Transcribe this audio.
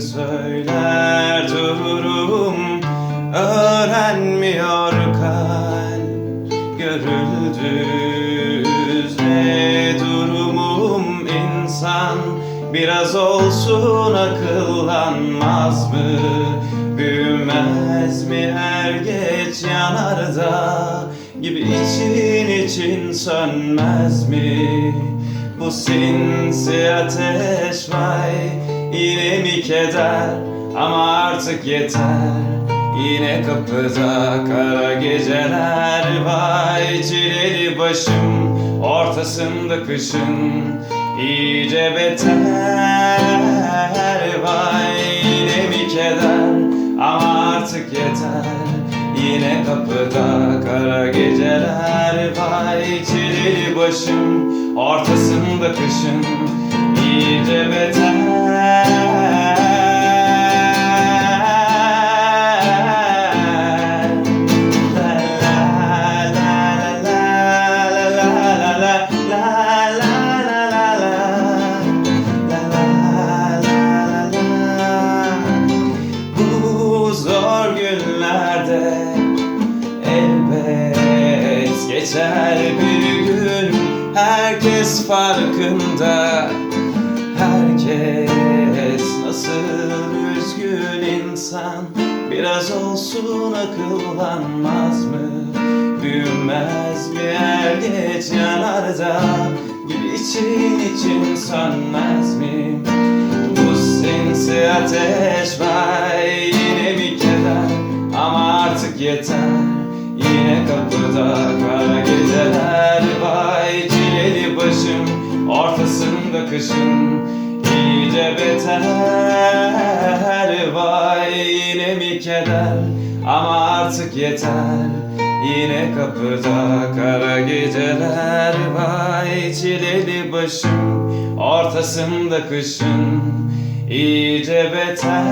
söyler dururum. Öğrenmiyor kalp görüldü üzme durumum. İnsan Biraz olsun akıllanmaz mı? Büyümez mi? Er geç yanar da Gibi için için sönmez mi Bu sinsi ateş vay Yine mi keder? Ama artık yeter. Yine kapıda kara geceler Vay çileli başım ortasında kışın iyice beter Vay yine mi keder? Ama artık yeter. Yine kapıda kara geceler başım ortasında kışın iyice beter. Günlerde elbet geçer bir gün Herkes farkında. Herkes nasıl üzgün insan. Biraz olsun akıllanmaz mı? Büyümez mi er geç yanar da Gibi için için sönmez mi? Bu sinsi ateş var yine mi keder Ama artık yeter. Yine kapıda kara geceler kışın iyice beter. Vay yine mi keder? Ama artık yeter. Yine kapıda kara geceler. Vay çileli başım ortasında kışın iyice beter